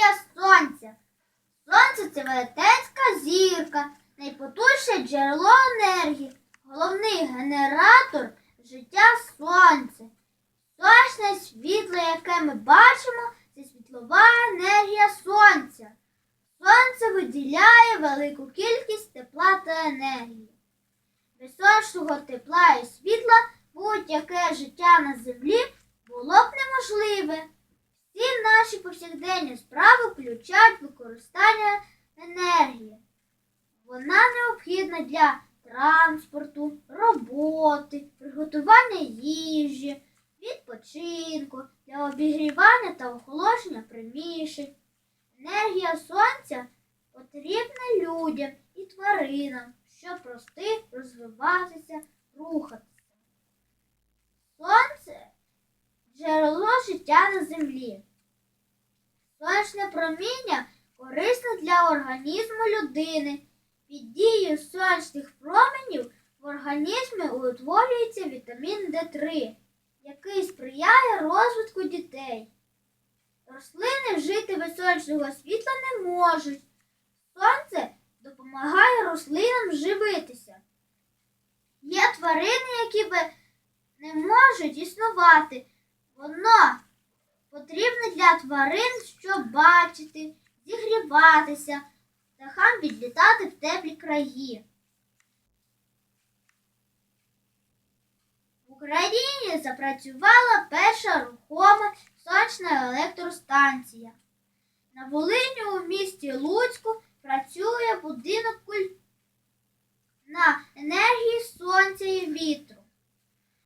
енергія сонця. Сонце це велетенська зірка, найпотужніше джерело енергії, головний генератор життя сонце. Сонячне світло, яке ми бачимо, це світлова енергія сонця. Сонце виділяє велику кількість тепла та енергії. Без сонячного тепла і світла будь-яке життя на землі повсякденні справи включають використання енергії. Вона необхідна для транспорту, роботи, приготування їжі, відпочинку, для обігрівання та охолодження приміщень. Енергія сонця потрібна людям і тваринам, щоб рости, розвиватися, рухатися. Сонце джерело життя на землі. Сонячне проміння корисне для організму людини. Під дією сонячних променів в організмі утворюється вітамін Д3, який сприяє розвитку дітей. Рослини жити без сонячного світла не можуть. Сонце допомагає рослинам живитися. Є тварини, які не можуть існувати. Воно потрібне для тварин, щоб бачити, зігріватися, птахам відлітати в теплі краї. В Україні запрацювала перша рухома сонячна електростанція. На Волині у місті Луцьку працює будинок куль... на енергії сонця і вітру.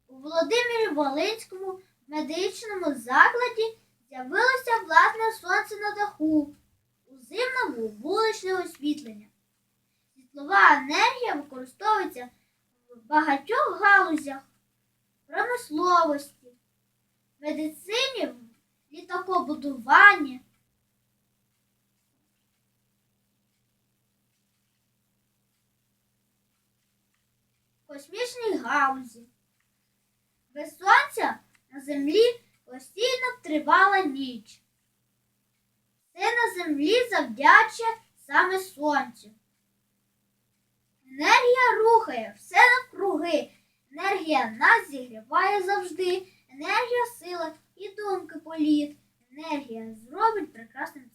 У Володимирі Волинському медичному закладі з'явилося власне сонце на даху, узимному вуличне освітлення. Світлова енергія використовується в багатьох галузях промисловості, медицині, літакобудуванні. Космічній галузі. Без сонця на землі постійно тривала ніч. Все на землі завдячує саме сонцю. Енергія рухає все навкруги. Енергія нас зігріває завжди. Енергія сила і думки політ. Енергія зробить прекрасним